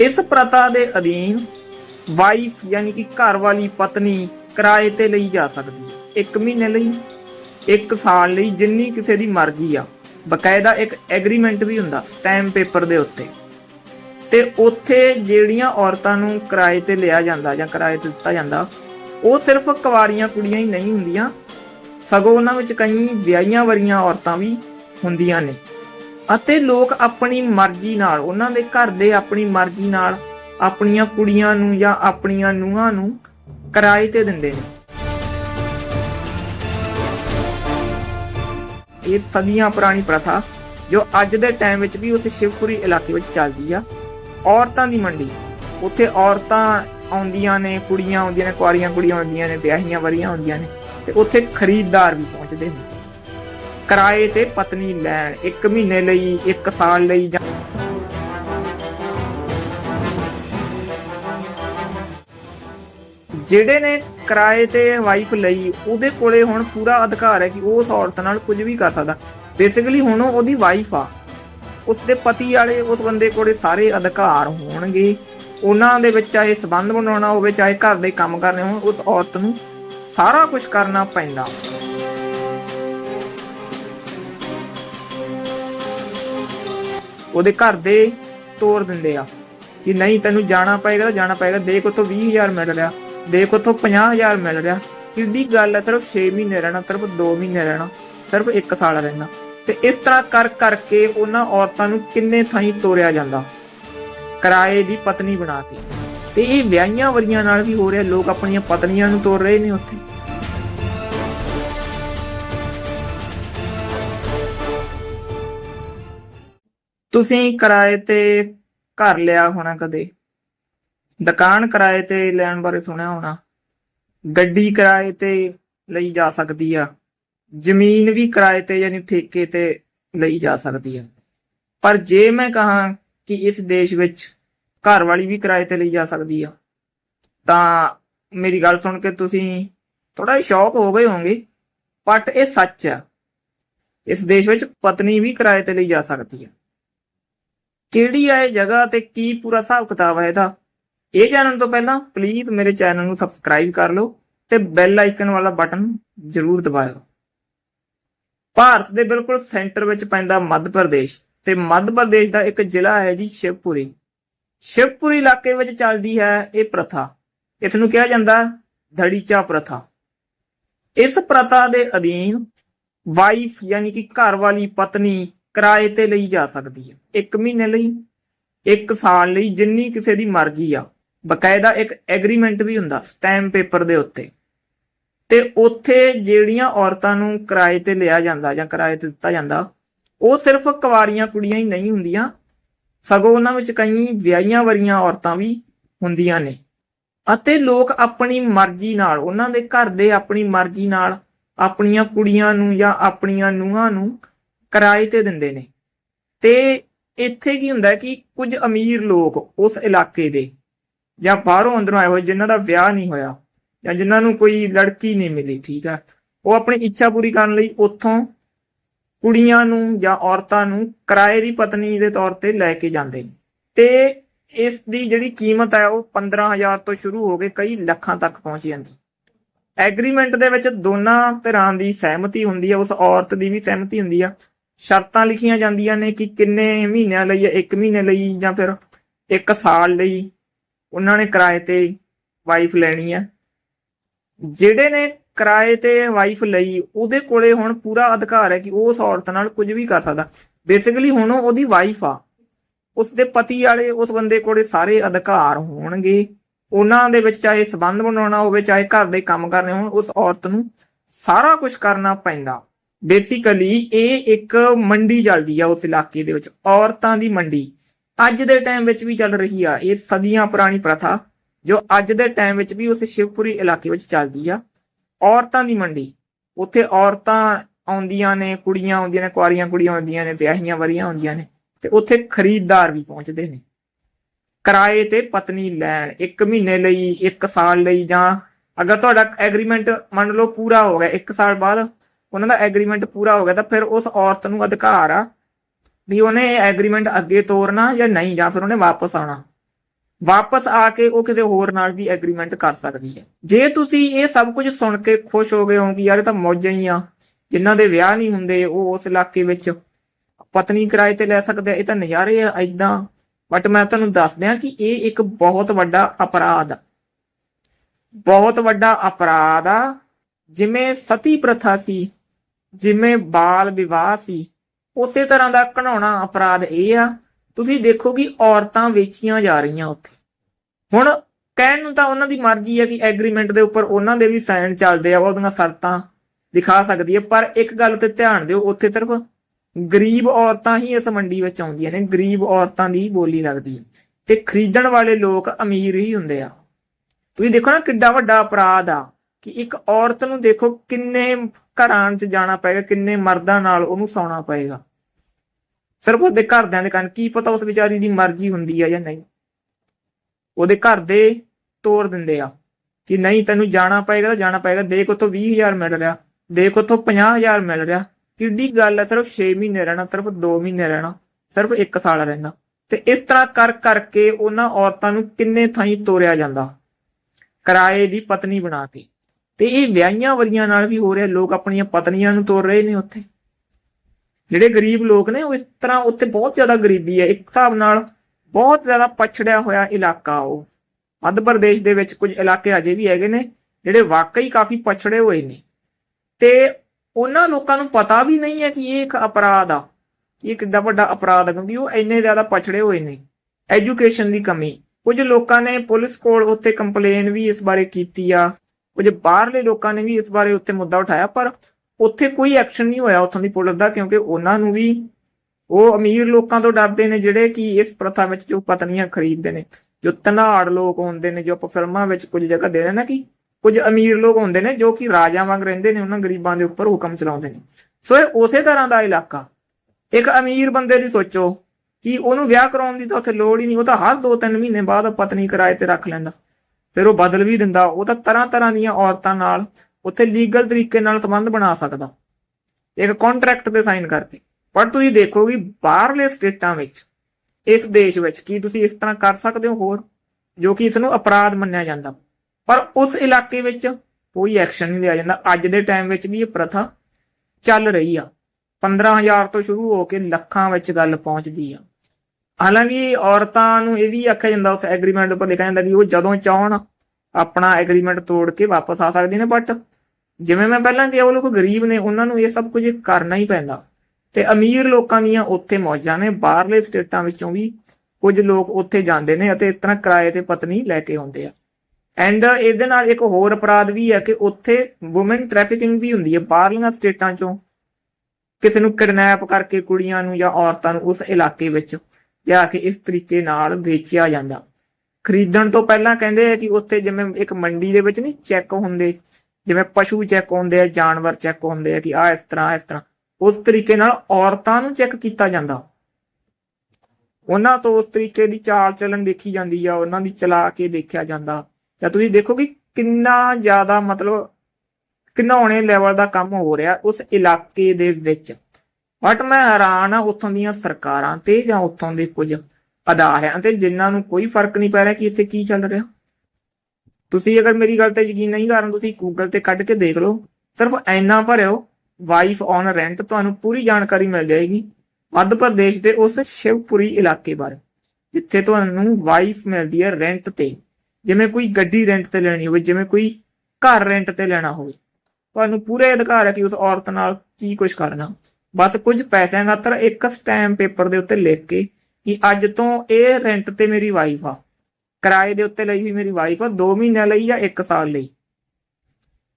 ਇਸ ਪ੍ਰਥਾ ਦੇ ਅਧੀਨ ਵਾਈਫ ਯਾਨੀ ਕਿ ਘਰ ਵਾਲੀ ਪਤਨੀ ਕਿਰਾਏ ਤੇ ਲਈ ਜਾ ਸਕਦੀ ਹੈ। 1 ਮਹੀਨੇ ਲਈ 1 ਸਾਲ ਲਈ, ਜਿੰਨੀ ਕਿਸੇ ਦੀ ਮਰਜ਼ੀ ਆ। ਬਕਾਇਦਾ ਇੱਕ ਐਗਰੀਮੈਂਟ ਵੀ ਹੁੰਦਾ ਸਟੈਂਪ ਪੇਪਰ ਦੇ ਉੱਤੇ। ਤੇ ਉੱਥੇ ਜਿਹੜੀਆਂ ਔਰਤਾਂ ਨੂੰ ਕਿਰਾਏ ਤੇ ਲਿਆ ਜਾਂਦਾ ਜਾਂ ਕਿਰਾਏ ਤੇ ਦਿੱਤਾ ਜਾਂਦਾ, ਉਹ ਸਿਰਫ ਕੁਵਾਰੀਆਂ ਕੁੜੀਆਂ ਹੀ ਨਹੀਂ ਹੁੰਦੀਆਂ। ਸਗੋਂ ਉਹਨਾਂ ਵਿੱਚ ਕਈ ਵਿਆਹੀਆਂ ਵਰੀਆਂ ਔਰਤਾਂ ਵੀ ਹੁੰਦੀਆਂ ਨੇ। ਅਤੇ ਲੋਕ ਆਪਣੀ ਮਰਜ਼ੀ ਨਾਲ, ਉਹਨਾਂ ਦੇ ਘਰ ਦੇ ਆਪਣੀ ਮਰਜ਼ੀ ਨਾਲ ਆਪਣੀਆਂ ਕੁੜੀਆਂ ਨੂੰ ਜਾਂ ਆਪਣੀਆਂ ਨੂੰਹਾਂ ਨੂੰ ਕਿਰਾਏ ਤੇ ਦਿੰਦੇ ਨੇ। ਇਹ ਸਦੀਆਂ ਪੁਰਾਣੀ ਪ੍ਰਥਾ ਜੋ ਅੱਜ ਦੇ ਟਾਈਮ ਵਿੱਚ ਵੀ ਉੱਥੇ ਸ਼ਿਵਪੁਰੀ ਇਲਾਕੇ ਵਿੱਚ ਚੱਲਦੀ ਆ। ਔਰਤਾਂ ਦੀ ਮੰਡੀ, ਉੱਥੇ ਔਰਤਾਂ ਆਉਂਦੀਆਂ ਨੇ, ਕੁੜੀਆਂ ਆਉਂਦੀਆਂ ਨੇ, ਕੁਆਰੀਆਂ ਕੁੜੀਆਂ ਆਉਂਦੀਆਂ ਨੇ, ਵਿਆਹੀਆਂ ਵਰੀਆਂ ਆਉਂਦੀਆਂ ਨੇ ਤੇ ਉੱਥੇ ਖਰੀਦਦਾਰ ਵੀ ਪਹੁੰਚਦੇ ਨੇ। ਕਿਰਾਏ ਤੇ ਪਤਨੀ ਲੈਣ 1 ਮਹੀਨੇ ਲਈ 1 ਸਾਲ ਲਈ ਜਾਂ ਜਿਹੜੇ ਨੇ ਕਿਰਾਏ ਤੇ ਵਾਈਫ ਲਈ, ਉਹਦੇ ਕੋਲੇ ਹੁਣ ਪੂਰਾ ਅਧਿਕਾਰ ਹੈ ਕਿ ਉਹ ਉਸ ਔਰਤ ਨਾਲ ਕੁਝ ਵੀ ਕਰ ਸਕਦਾ। ਬੇਸਿਕਲੀ ਹੁਣ ਉਹਦੀ ਵਾਈਫ ਆ। ਉਸ ਦੇ ਪਤੀ ਵਾਲੇ, ਉਸ ਬੰਦੇ ਕੋਲੇ ਸਾਰੇ ਅਧਿਕਾਰ ਹੋਣਗੇ। ਉਹਨਾਂ ਦੇ ਵਿੱਚ ਚਾਹੇ ਸਬੰਧ ਬਣਾਉਣਾ ਹੋਵੇ, ਚਾਹੇ ਘਰ ਦੇ ਕੰਮ ਕਰਨੇ ਹੋਣ, ਉਸ ਔਰਤ ਨੂੰ ਸਾਰਾ ਕੁਝ ਕਰਨਾ ਪੈਂਦਾ। ਉਹਦੇ ਘਰ ਦੇ ਤੋਰ ਦਿੰਦੇ ਆ ਕਿ ਨਹੀਂ ਤੈਨੂੰ ਜਾਣਾ ਪਏਗਾ ਤਾਂ ਜਾਣਾ ਪਏਗਾ। ਦੇਖ ਉਤੋਂ 20000 ਮਿਲ ਰਿਹਾ। ਦੇਖ ਉਤੋਂ 50000 ਮਿਲ ਰਿਹਾ। ਕਿੱਡੀ ਗੱਲ ਹੈ, ਸਿਰਫ 6 ਮਹੀਨੇ ਰਹਿਣਾ, ਸਿਰਫ 2 ਮਹੀਨੇ ਰਹਿਣਾ, ਸਿਰਫ 1 ਸਾਲ ਰਹਿਣਾ। ਤੇ ਇਸ ਤਰ੍ਹਾਂ ਕਰ ਕਰਕੇ ਉਹਨਾਂ ਔਰਤਾਂ ਨੂੰ ਕਿੰਨੇ ਥਾਈਂ ਤੋਰਿਆ ਜਾਂਦਾ। ਕਿਰਾਏ ਦੀ ਪਤਨੀ ਬਣਾ ਕੇ। ਤੇ ਇਹ ਵਿਆਹੀਆਂ ਵਰੀਆਂ ਨਾਲ ਵੀ ਹੋ ਰਿਹਾ। ਲੋਕ ਆਪਣੀਆਂ ਪਤਨੀਆਂ ਨੂੰ ਤੋਰ ਰਹੇ ਨੇ ਉੱਥੇ। ਤੁਸੀਂ ਕਿਰਾਏ ਤੇ ਘਰ ਲਿਆ ਹੋਣਾ ਕਦੇ? ਦੁਕਾਨ ਕਿਰਾਏ ਤੇ ਲੈਣ ਬਾਰੇ ਸੁਣਿਆ ਹੋਣਾ? ਗੱਡੀ ਕਿਰਾਏ ਤੇ ਲਈ ਜਾ ਸਕਦੀ ਆ। ਜ਼ਮੀਨ ਵੀ ਕਿਰਾਏ ਤੇ ਯਾਨੀ ਠੇਕੇ ਤੇ ਲਈ ਜਾ ਸਕਦੀ ਆ। ਪਰ ਜੇ ਮੈਂ ਕਹਾਂ ਕਿ ਇਸ ਦੇਸ਼ ਵਿੱਚ ਘਰ ਵਾਲੀ ਵੀ ਕਿਰਾਏ ਤੇ ਲਈ ਜਾ ਸਕਦੀ ਆ, ਤਾਂ ਮੇਰੀ ਗੱਲ ਸੁਣ ਕੇ ਤੁਸੀਂ ਥੋੜਾ ਸ਼ੌਕ ਹੋ ਗਏ ਹੋਵੋਗੇ। ਬਟ ਇਹ ਸੱਚ ਆ, ਇਸ ਦੇਸ਼ ਵਿੱਚ ਪਤਨੀ ਵੀ ਕਿਰਾਏ ਤੇ ਲਈ ਜਾ ਸਕਦੀ ਆ। ਕਿਹੜੀ ਆ ਇਹ ਜਗ੍ਹਾ ਤੇ ਕੀ ਪੂਰਾ ਹਿਸਾਬ ਕਿਤਾਬ ਹੈ ਇਹਦਾ? ਇਹ ਜਾਣਨ ਤੋਂ ਪਹਿਲਾਂ ਪਲੀਜ਼ ਮੇਰੇ ਚੈਨਲ ਨੂੰ ਸਬਸਕ੍ਰਾਈਬ ਕਰ ਲਓ ਤੇ ਬੈਲ ਆਈਕਨ ਵਾਲਾ ਬਟਨ ਜ਼ਰੂਰ ਦਬਾਇਓ। ਭਾਰਤ ਦੇ ਬਿਲਕੁਲ ਸੈਂਟਰ ਵਿੱਚ ਪੈਂਦਾ ਮੱਧ ਪ੍ਰਦੇਸ਼ ਤੇ ਮੱਧ ਪ੍ਰਦੇਸ਼ ਦਾ ਇੱਕ ਜ਼ਿਲ੍ਹਾ ਹੈ ਜੀ ਸ਼ਿਵਪੁਰੀ। ਸ਼ਿਵਪੁਰੀ ਇਲਾਕੇ ਵਿੱਚ ਚੱਲਦੀ ਹੈ ਇਹ ਪ੍ਰਥਾ। ਇਸ ਨੂੰ ਕਿਹਾ ਜਾਂਦਾ ਧੜੀਚਾ ਪ੍ਰਥਾ। ਇਸ ਪ੍ਰਥਾ ਦੇ ਅਧੀਨ ਵਾਈਫ ਯਾਨੀ ਕਿ ਘਰ ਵਾਲੀ ਪਤਨੀ ਕਿਰਾਏ ਤੇ ਲਈ ਜਾ ਸਕਦੀ ਹੈ। 1 ਮਹੀਨੇ ਲਈ 1 ਸਾਲ ਲਈ, ਜਿੰਨੀ ਕਿਸੇ ਦੀ ਮਰਜ਼ੀ ਆ। ਬਕਾਇਦਾ ਇੱਕ ਐਗਰੀਮੈਂਟ ਵੀ ਹੁੰਦਾ ਸਟੈਂਪ ਪੇਪਰ ਦੇ ਉੱਤੇ। ਤੇ ਉੱਥੇ ਜਿਹੜੀਆਂ ਔਰਤਾਂ ਨੂੰ ਕਿਰਾਏ ਤੇ ਲਿਆ ਜਾਂਦਾ ਜਾਂ ਕਿਰਾਏ ਤੇ ਦਿੱਤਾ ਜਾਂਦਾ, ਉਹ ਸਿਰਫ ਕੁਵਾਰੀਆਂ ਕੁੜੀਆਂ ਹੀ ਨਹੀਂ ਹੁੰਦੀਆਂ। ਸਗੋਂ ਉਹਨਾਂ ਵਿੱਚ ਕਈ ਵਿਆਹੀਆਂ ਵਰੀਆਂ ਔਰਤਾਂ ਵੀ ਹੁੰਦੀਆਂ ਨੇ। ਅਤੇ ਲੋਕ ਆਪਣੀ ਮਰਜ਼ੀ ਨਾਲ, ਉਹਨਾਂ ਦੇ ਘਰ ਦੇ ਆਪਣੀ ਮਰਜ਼ੀ ਨਾਲ, ਆਪਣੀਆਂ ਕੁੜੀਆਂ ਨੂੰ ਜਾਂ ਆਪਣੀਆਂ ਨੂੰਹਾਂ ਨੂੰ ਕਿਰਾਏ ਤੇ ਦਿੰਦੇ ਨੇ। ਤੇ ਇੱਥੇ ਕੀ ਹੁੰਦਾ ਕਿ ਕੁਝ ਅਮੀਰ ਲੋਕ ਉਸ ਇਲਾਕੇ ਦੇ ਜਾਂ ਬਾਹਰੋਂ ਅੰਦਰੋਂ ਆਏ ਹੋਏ ਜਿਨ੍ਹਾਂ ਦਾ ਵਿਆਹ ਨਹੀਂ ਹੋਇਆ ਜਾਂ ਜਿਨ੍ਹਾਂ ਨੂੰ ਕੋਈ ਲੜਕੀ ਨਹੀਂ ਮਿਲੀ, ਠੀਕ ਆ, ਉਹ ਆਪਣੀ ਇੱਛਾ ਪੂਰੀ ਕਰਨ ਲਈ ਉੱਥੋਂ ਕੁੜੀਆਂ ਨੂੰ ਜਾਂ ਔਰਤਾਂ ਨੂੰ ਕਿਰਾਏ ਦੀ ਪਤਨੀ ਦੇ ਤੌਰ ਤੇ ਲੈ ਕੇ ਜਾਂਦੇ ਨੇ। ਤੇ ਇਸ ਦੀ ਜਿਹੜੀ ਕੀਮਤ ਹੈ ਉਹ 15000 ਤੋਂ ਸ਼ੁਰੂ ਹੋ ਕੇ ਕਈ ਲੱਖਾਂ ਤੱਕ ਪਹੁੰਚ ਜਾਂਦੀ। ਐਗਰੀਮੈਂਟ ਦੇ ਵਿੱਚ ਦੋਨਾਂ ਧਿਰਾਂ ਦੀ ਸਹਿਮਤੀ ਹੁੰਦੀ ਹੈ ਉਸ ਔਰਤ ਦੀ ਵੀ ਸਹਿਮਤੀ ਹੁੰਦੀ ਆ। ਸ਼ਰਤਾਂ ਲਿਖੀਆਂ ਜਾਂਦੀਆਂ ਨੇ ਕਿ ਕਿੰਨੇ ਮਹੀਨਿਆਂ ਲਈ ਜਾਂ 1 ਮਹੀਨੇ ਲਈ ਜਾਂ ਫਿਰ 1 ਸਾਲ ਲਈ ਉਹਨਾਂ ਨੇ ਕਿਰਾਏ ਤੇ ਵਾਈਫ ਲੈਣੀ ਆ। ਜਿਹੜੇ ਨੇ ਕਿਰਾਏ ਤੇ ਵਾਈਫ ਲਈ, ਉਹਦੇ ਕੋਲੇ ਹੁਣ ਪੂਰਾ ਅਧਿਕਾਰ ਹੈ ਕਿ ਉਹ ਉਸ ਔਰਤ ਨਾਲ ਕੁਝ ਵੀ ਕਰ ਸਕਦਾ। ਬੇਸਿਕਲੀ ਹੁਣ ਉਹ ਉਹਦੀ ਵਾਈਫ ਆ। ਉਸ ਦੇ ਪਤੀ ਵਾਲੇ, ਉਸ ਬੰਦੇ ਕੋਲੇ ਸਾਰੇ ਅਧਿਕਾਰ ਹੋਣਗੇ। ਉਹਨਾਂ ਦੇ ਵਿੱਚ ਚਾਹੇ ਸਬੰਧ ਬਣਾਉਣਾ ਹੋਵੇ, ਚਾਹੇ ਘਰ ਦੇ ਕੰਮ ਕਰਨੇ ਹੋਣ, ਉਸ ਔਰਤ ਨੂੰ ਸਾਰਾ ਕੁਝ ਕਰਨਾ ਪੈਂਦਾ। ਬੇਸਿਕਲੀ ਇਹ ਇੱਕ ਮੰਡੀ ਚੱਲਦੀ ਆ ਉਸ ਇਲਾਕੇ ਦੇ ਵਿੱਚ, ਔਰਤਾਂ ਦੀ ਮੰਡੀ। ਅੱਜ ਦੇ ਟਾਈਮ ਵਿੱਚ ਵੀ ਚੱਲ ਰਹੀ ਆ, ਇਹ ਸਦੀਆਂ ਪੁਰਾਣੀ ਪ੍ਰਥਾ, ਜੋ ਅੱਜ ਦੇ ਟਾਈਮ ਵਿੱਚ ਵੀ ਉਸ ਸ਼ਿਵਪੁਰੀ ਇਲਾਕੇ ਵਿੱਚ ਚੱਲਦੀ ਆ। ਔਰਤਾਂ ਦੀ ਮੰਡੀ, ਉੱਥੇ ਔਰਤਾਂ ਆਉਂਦੀਆਂ ਨੇ, ਕੁੜੀਆਂ ਆਉਂਦੀਆਂ ਨੇ, ਕੁਆਰੀਆਂ ਕੁੜੀਆਂ ਆਉਂਦੀਆਂ ਨੇ, ਵਿਆਹੀਆਂ ਵਰੀਆਂ ਆਉਂਦੀਆਂ ਨੇ, ਤੇ ਉੱਥੇ ਖਰੀਦਦਾਰ ਵੀ ਪਹੁੰਚਦੇ ਨੇ। ਕਿਰਾਏ ਤੇ ਪਤਨੀ ਲੈਣ 1 ਮਹੀਨੇ ਲਈ 1 ਸਾਲ ਲਈ, ਜਾਂ ਅਗਰ ਤੁਹਾਡਾ ਐਗਰੀਮੈਂਟ ਮੰਨ ਲਓ ਪੂਰਾ ਹੋ ਗਿਆ 1 ਸਾਲ ਬਾਅਦ ਉਹਨਾਂ ਦਾ ਐਗਰੀਮੈਂਟ ਪੂਰਾ ਹੋ ਗਿਆ ਤਾਂ ਫਿਰ ਉਸ ਔਰਤ ਨੂੰ ਅਧਿਕਾਰ ਆ ਵੀ ਉਹਨੇ ਇਹ ਐਗਰੀਮੈਂਟ ਅੱਗੇ ਤੋਰਨਾ ਜਾਂ ਨਹੀਂ, ਜਾਂ ਫਿਰ ਉਹਨੇ ਵਾਪਸ ਆਉਣਾ। ਵਾਪਸ ਆ ਕੇ ਉਹ ਕਿਤੇ ਹੋਰ ਨਾਲ ਵੀ ਐਗਰੀਮੈਂਟ ਕਰ ਸਕਦੀ ਹੈ। ਜੇ ਤੁਸੀਂ ਇਹ ਸਭ ਕੁਝ ਸੁਣ ਕੇ ਖੁਸ਼ ਹੋ ਗਏ ਹੋ ਕਿ ਯਾਰ ਇਹ ਤਾਂ ਮੌਜਾਂ ਹੀ ਆ, ਜਿਨ੍ਹਾਂ ਦੇ ਵਿਆਹ ਨਹੀਂ ਹੁੰਦੇ, ਉਹ ਉਸ ਇਲਾਕੇ ਵਿੱਚ ਪਤਨੀ ਕਿਰਾਏ ਤੇ ਲੈ ਸਕਦੇ ਇਹ ਤਾਂ ਨਜ਼ਾਰੇ ਆ ਐਦਾਂ ਬਟ ਮੈਂ ਤੁਹਾਨੂੰ ਦੱਸ ਦਿਆਂ ਕਿ ਇਹ ਇੱਕ ਬਹੁਤ ਵੱਡਾ ਅਪਰਾਧ ਆ। ਬਹੁਤ ਵੱਡਾ ਅਪਰਾਧ ਆ, ਜਿਵੇਂ ਸਤੀ ਪ੍ਰਥਾ ਸੀ। ਜਿਵੇਂ ਬਾਲ ਵਿਵਾਹ ਸੀ, ਉਸੇ ਤਰ੍ਹਾਂ ਦਾ ਘਣਾਉਣਾ ਅਪਰਾਧ ਇਹ ਆ, ਤੁਸੀਂ ਦੇਖੋ ਕਿ ਔਰਤਾਂ ਵੇਚੀਆਂ ਜਾ ਰਹੀਆਂ ਉੱਥੇ। ਹੁਣ ਕਹਿਣ ਨੂੰ ਤਾਂ ਉਹਨਾਂ ਦੀ ਮਰਜ਼ੀ ਹੈ ਕਿ ਐਗਰੀਮੈਂਟ ਦੇ ਉੱਪਰ ਉਹਨਾਂ ਦੇ ਵੀ ਸਾਈਨ ਚੱਲਦੇ ਆ ਉਹਦੀਆਂ ਸ਼ਰਤਾਂ ਦਿਖਾ ਸਕਦੀ ਹੈ ਪਰ ਇੱਕ ਗੱਲ ਤੇ ਧਿਆਨ ਦਿਓ, ਉੱਥੇ ਸਿਰਫ ਗਰੀਬ ਔਰਤਾਂ ਹੀ ਇਸ ਮੰਡੀ ਵਿੱਚ ਆਉਂਦੀਆਂ ਨੇ, ਗਰੀਬ ਔਰਤਾਂ ਦੀ ਬੋਲੀ ਲੱਗਦੀ ਹੈ ਤੇ ਖਰੀਦਣ ਵਾਲੇ ਲੋਕ ਅਮੀਰ ਹੀ ਹੁੰਦੇ ਆ। ਤੁਸੀਂ ਦੇਖੋ ਨਾ ਕਿੱਡਾ ਵੱਡਾ ਅਪਰਾਧ ਆ। ਕਿ ਇੱਕ ਔਰਤ ਨੂੰ ਦੇਖੋ ਕਿੰਨੇ ਘਰਾਂ 'ਚ ਜਾਣਾ ਪਏਗਾ, ਕਿੰਨੇ ਮਰਦਾਂ ਨਾਲ ਉਹਨੂੰ ਸੌਣਾ ਪਏਗਾ। ਸਿਰਫ ਉਹਦੇ ਘਰਦਿਆਂ ਦੇ ਕੰਨ, ਕੀ ਪਤਾ ਉਸ ਵਿਚਾਰੀ ਦੀ ਮਰਜ਼ੀ ਹੁੰਦੀ ਆ ਜਾਂ ਨਹੀਂ। ਉਹਦੇ ਘਰ ਦੇ ਤੋੜ ਦਿੰਦੇ ਆ ਕਿ ਨਹੀਂ, ਤੈਨੂੰ ਜਾਣਾ ਪਏਗਾ ਤਾਂ ਜਾਣਾ ਪਏਗਾ, ਦੇਖ ਉਤੋਂ 20000 ਮਿਲ ਰਿਹਾ, ਦੇਖ ਉਤੋਂ 50000 ਮਿਲ ਰਿਹਾ। ਕਿੱਡੀ ਗੱਲ ਹੈ ਸਿਰਫ 6 ਮਹੀਨੇ ਰਹਿਣਾ, ਸਿਰਫ 2 ਮਹੀਨੇ ਰਹਿਣਾ, ਸਿਰਫ 1 ਸਾਲ ਰਹਿਣਾ। ਤੇ ਇਸ ਤਰ੍ਹਾਂ ਕਰ ਕਰਕੇ ਉਹਨਾਂ ਔਰਤਾਂ ਨੂੰ ਕਿੰਨੇ ਥਾਈਂ ਤੋਰਿਆ ਜਾਂਦਾ। ਕਿਰਾਏ ਦੀ ਪਤਨੀ ਬਣਾ ਕੇ। ਤੇ ਇਹ ਵਿਆਹੀਆਂ ਵਰੀਆਂ ਨਾਲ ਵੀ ਹੋ ਰਿਹਾ, ਲੋਕ ਆਪਣੀਆਂ ਪਤਨੀਆਂ ਨੂੰ ਤੋਰ ਰਹੇ ਨੇ ਉੱਥੇ। ਜਿਹੜੇ ਗਰੀਬ ਲੋਕ ਨੇ, ਉਹ ਇਸ ਤਰ੍ਹਾਂ ਉੱਥੇ ਬਹੁਤ ਜ਼ਿਆਦਾ ਗਰੀਬੀ ਹੈ। ਇੱਕ ਹਿਸਾਬ ਨਾਲ ਬਹੁਤ ਜ਼ਿਆਦਾ ਪਛੜਿਆ ਹੋਇਆ ਇਲਾਕਾ ਉਹ। ਮੱਧ ਪ੍ਰਦੇਸ਼ ਦੇ ਵਿੱਚ ਕੁਝ ਇਲਾਕੇ ਅਜੇ ਵੀ ਹੈਗੇ ਨੇ, ਜਿਹੜੇ ਵਾਕਈ ਕਾਫੀ ਪਛੜੇ ਹੋਏ ਨੇ। ਤੇ ਉਹਨਾਂ ਲੋਕਾਂ ਨੂੰ ਪਤਾ ਵੀ ਨਹੀਂ ਹੈ ਕਿ ਇਹ ਇੱਕ ਅਪਰਾਧ ਆ। ਇਹ ਕਿੱਡਾ ਵੱਡਾ ਅਪਰਾਧ ਹੈ ਕਿਉਂਕਿ ਉਹ ਇੰਨੇ ਜ਼ਿਆਦਾ ਪਛੜੇ ਹੋਏ ਨੇ। ਐਜੂਕੇਸ਼ਨ ਦੀ ਕਮੀ। ਕੁਝ ਲੋਕਾਂ ਨੇ ਪੁਲਿਸ ਕੋਲ ਉੱਤੇ ਕੰਪਲੇਨ ਵੀ ਇਸ ਬਾਰੇ ਕੀਤੀ ਆ। ਕੁਝ ਬਾਹਰਲੇ ਲੋਕਾਂ ਨੇ ਵੀ ਇਸ ਬਾਰੇ ਉੱਤੇ ਮੁੱਦਾ ਉਠਾਇਆ, ਪਰ ਉੱਥੇ ਕੋਈ ਐਕਸ਼ਨ ਨਹੀਂ ਹੋਇਆ ਉੱਥੋਂ ਦੀ ਪੁਲਿਸ ਦਾ, ਕਿਉਂਕਿ ਉਹਨਾਂ ਨੂੰ ਵੀ ਉਹ ਅਮੀਰ ਲੋਕਾਂ ਤੋਂ ਡਰਦੇ ਨੇ ਜਿਹੜੇ ਕਿ ਇਸ ਪ੍ਰਥਾ ਵਿੱਚ ਜੋ ਪਤਨੀਆਂ ਖਰੀਦਦੇ ਨੇ, ਜੋ ਧਨਾੜ ਲੋਕ ਹੁੰਦੇ ਨੇ, ਜੋ ਆਪਾਂ ਫਿਲਮਾਂ ਵਿੱਚ ਕੁਝ ਜਗ੍ਹਾ ਦੇ ਰਹੇ ਨਾ ਕਿ ਕੁਝ ਅਮੀਰ ਲੋਕ ਹੁੰਦੇ ਨੇ ਜੋ ਕਿ ਰਾਜਾ ਵਾਂਗ ਰਹਿੰਦੇ ਨੇ, ਉਹਨਾਂ ਗਰੀਬਾਂ ਦੇ ਉੱਪਰ ਹੁਕਮ ਚਲਾਉਂਦੇ ਨੇ। ਸੋ ਇਹ ਉਸੇ ਤਰ੍ਹਾਂ ਦਾ ਇਲਾਕਾ। ਇੱਕ ਅਮੀਰ ਬੰਦੇ ਦੀ ਸੋਚੋ ਕਿ ਉਹਨੂੰ ਵਿਆਹ ਕਰਾਉਣ ਦੀ ਤਾਂ ਉੱਥੇ ਲੋੜ ਹੀ ਨਹੀਂ, ਉਹ ਤਾਂ ਹਰ 2-3 ਮਹੀਨੇ ਬਾਅਦ ਪਤਨੀ ਕਿਰਾਏ ਤੇ ਰੱਖ ਲੈਂਦਾ। ਫਿਰ ਉਹ ਬਦਲ ਵੀ ਦਿੰਦਾ, ਉਹ ਤਾਂ ਤਰ੍ਹਾਂ ਤਰ੍ਹਾਂ ਦੀਆਂ ਔਰਤਾਂ ਨਾਲ ਉੱਥੇ ਲੀਗਲ ਤਰੀਕੇ ਨਾਲ ਸੰਬੰਧ ਬਣਾ ਸਕਦਾ। ਇੱਕ ਕੰਟਰੈਕਟ ਤੇ ਸਾਈਨ ਕਰਕੇ। ਪਰ ਤੁਸੀਂ ਦੇਖੋ ਕਿ ਬਾਹਰਲੇ ਸਟੇਟਾਂ ਵਿੱਚ, ਇਸ ਦੇਸ਼ ਵਿੱਚ ਕੀ ਤੁਸੀਂ ਇਸ ਤਰ੍ਹਾਂ ਕਰ ਸਕਦੇ ਹੋ ਹੋਰ, ਜੋ ਕਿ ਇਸ ਨੂੰ ਅਪਰਾਧ ਮੰਨਿਆ ਜਾਂਦਾ। ਪਰ ਉਸ ਇਲਾਕੇ ਵਿੱਚ ਕੋਈ ਐਕਸ਼ਨ ਨਹੀਂ ਲਿਆ ਜਾਂਦਾ। ਅੱਜ ਦੇ ਟਾਈਮ ਵਿੱਚ ਵੀ ਇਹ ਪ੍ਰਥਾ ਚੱਲ ਰਹੀ ਆ। 15000 ਤੋਂ ਸ਼ੁਰੂ ਹੋ ਕੇ ਲੱਖਾਂ ਵਿੱਚ ਗੱਲ ਪਹੁੰਚਦੀ ਆ। ਹਾਲਾਂਕਿ ਔਰਤਾਂ ਨੂੰ ਇਹ ਵੀ ਆਖਿਆ ਜਾਂਦਾ, ਉਸ ਐਗਰੀਮੈਂਟ ਦੇ ਉੱਪਰ ਲਿਖਿਆ ਜਾਂਦਾ ਕਿ ਉਹ ਜਦੋਂ ਚਾਹਣ, ਆਪਣਾ ਐਗਰੀਮੈਂਟ ਤੋੜ ਕੇ ਵਾਪਸ ਆ ਸਕਦੇ ਨੇ ਬਟ ਜਿਵੇਂ ਮੈਂ ਪਹਿਲਾਂ ਕਿਹਾ, ਉਹ ਲੋਕ ਗਰੀਬ ਨੇ, ਉਹਨਾਂ ਨੂੰ ਇਹ ਸਭ ਕੁਝ ਕਰਨਾ ਹੀ ਪੈਂਦਾ। ਤੇ ਅਮੀਰ ਲੋਕਾਂ ਦੀਆਂ ਉੱਥੇ ਮੌਜਾਂ ਨੇ, ਬਾਹਰਲੇ ਸਟੇਟਾਂ ਵਿੱਚੋਂ ਵੀ ਕੁਝ ਲੋਕ ਉੱਥੇ ਜਾਂਦੇ ਨੇ ਅਤੇ ਇਸ ਤਰ੍ਹਾਂ ਕਿਰਾਏ ਤੇ ਪਤਨੀ ਲੈ ਕੇ ਆਉਂਦੇ ਆ। ਐਂਡ ਇਹਦੇ ਨਾਲ ਇੱਕ ਹੋਰ ਅਪਰਾਧ ਵੀ ਹੈ ਕਿ ਉੱਥੇ ਔਮਨ ਟ੍ਰੈਫਿਕਿੰਗ ਵੀ ਹੁੰਦੀ ਹੈ, ਬਾਹਰਲੀਆਂ ਸਟੇਟਾਂ ਚੋਂ। ਕਿਸੇ ਨੂੰ ਕਿਡਨੈਪ ਕਰਕੇ ਕੁੜੀਆਂ ਨੂੰ ਜਾਂ ਔਰਤਾਂ ਨੂੰ ਉਸ ਇਲਾਕੇ ਵਿੱਚ ਲਿਆ ਕੇ ਇਸ ਤਰੀਕੇ ਨਾਲ ਵੇਚਿਆ ਜਾਂਦਾ। ਖਰੀਦਣ ਤੋਂ ਪਹਿਲਾਂ ਕਹਿੰਦੇ ਆ ਕਿ ਉੱਥੇ ਜਿਵੇਂ ਇੱਕ ਮੰਡੀ ਦੇ ਵਿੱਚ ਨਹੀਂ ਚੈੱਕ ਹੁੰਦੇ, ਜਿਵੇਂ ਪਸ਼ੂ ਚੈੱਕ ਹੁੰਦੇ ਆ, ਜਾਨਵਰ ਚੈੱਕ ਹੁੰਦੇ ਆ ਕਿ ਆ ਇਸ ਤਰ੍ਹਾਂ ਇਸ ਤਰ੍ਹਾਂ। ਉਸ ਤਰੀਕੇ ਨਾਲ ਔਰਤਾਂ ਨੂੰ ਚੈੱਕ ਕੀਤਾ ਜਾਂਦਾ। ਉਹਨਾਂ ਤੋਂ ਉਸ ਤਰੀਕੇ ਦੀ ਚਾਲ ਚੱਲਣ ਦੇਖੀ ਜਾਂਦੀ ਆ, ਉਹਨਾਂ ਦੀ ਚਲਾ ਕੇ ਦੇਖਿਆ ਜਾਂਦਾ। ਜਾਂ ਤੁਸੀਂ ਦੇਖੋ ਕਿ ਕਿੰਨਾ ਜ਼ਿਆਦਾ ਮਤਲਬ ਘਿਨਾਉਣੇ ਲੈਵਲ ਦਾ ਕੰਮ ਹੋ ਰਿਹਾ ਉਸ ਇਲਾਕੇ ਦੇ ਵਿੱਚ। ਬਟ ਮੈਂ ਹੈਰਾਨ ਆ ਉੱਥੋਂ ਦੀਆਂ ਸਰਕਾਰਾਂ ਤੇ ਜਾਂ ਉੱਥੋਂ ਦੇ ਕੁਝ ਅਦਾਰਿਆਂ ਤੇ ਜਿਨ੍ਹਾਂ ਨੂੰ ਕੋਈ ਫ਼ਰਕ ਨਹੀਂ ਪੈ ਰਿਹਾ ਕਿ ਇੱਥੇ ਕੀ ਚੱਲ ਰਿਹਾ। ਤੁਸੀਂ ਅਗਰ ਮੇਰੀ ਗੱਲ ਤੇ ਯਕੀਨ ਨਹੀਂ ਕਰਨ, ਤੁਸੀਂ ਗੂਗਲ ਤੇ ਕੱਢ ਕੇ ਦੇਖ ਲਓ। ਸਿਰਫ ਐਨਾ ਭਰਿਓ ਵਾਈਫ ਔਨ ਰੈਂਟ ਤੁਹਾਨੂੰ ਪੂਰੀ ਜਾਣਕਾਰੀ ਮਿਲ ਜਾਏਗੀ। ਮੱਧ ਪ੍ਰਦੇਸ਼ ਦੇ ਉਸ ਸ਼ਿਵਪੁਰੀ ਇਲਾਕੇ ਬਾਰੇ, ਜਿੱਥੇ ਤੁਹਾਨੂੰ ਵਾਈਫ ਮਿਲਦੀ ਹੈ ਰੈਂਟ ਤੇ। ਜਿਵੇਂ ਕੋਈ ਗੱਡੀ ਰੈਂਟ ਤੇ ਲੈਣੀ ਹੋਵੇ, ਜਿਵੇਂ ਕੋਈ ਘਰ ਰੈਂਟ ਤੇ ਲੈਣਾ ਹੋਵੇ। ਤੁਹਾਨੂੰ ਪੂਰੇ ਅਧਿਕਾਰ ਹੈ ਕਿ ਉਸ ਔਰਤ ਨਾਲ ਕੀ ਕੁਝ ਕਰਨਾ। ਬਸ ਕੁਝ ਪੈਸਿਆਂ ਖਾਤਰ ਇੱਕ ਸਟੈਂਪ ਪੇਪਰ ਦੇ ਉੱਤੇ ਲਿਖ ਕੇ ਕਿ ਅੱਜ ਤੋਂ ਇਹ ਰੈਂਟ ਤੇ ਮੇਰੀ ਵਾਈਫ ਆ। ਕਿਰਾਏ ਦੇ ਉੱਤੇ ਲਈ ਹੋਈ ਮੇਰੀ ਵਾਈਫ ਆ 2 ਮਹੀਨਿਆਂ ਲਈ ਜਾਂ 1 ਸਾਲ ਲਈ।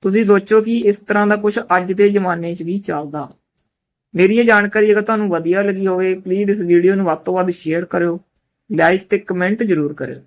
ਤੁਸੀਂ ਸੋਚੋ ਕਿ ਇਸ ਤਰ੍ਹਾਂ ਦਾ ਕੁਝ ਅੱਜ ਦੇ ਜ਼ਮਾਨੇ 'ਚ ਵੀ ਚੱਲਦਾ। ਮੇਰੀ ਇਹ ਜਾਣਕਾਰੀ ਅਗਰ ਤੁਹਾਨੂੰ ਵਧੀਆ ਲੱਗੀ ਹੋਵੇ ਪਲੀਜ਼ ਇਸ ਵੀਡੀਓ ਨੂੰ ਵੱਧ ਤੋਂ ਵੱਧ ਸ਼ੇਅਰ ਕਰਿਓ ਲਾਈਕ ਤੇ ਕਮੈਂਟ ਜ਼ਰੂਰ ਕਰਿਓ।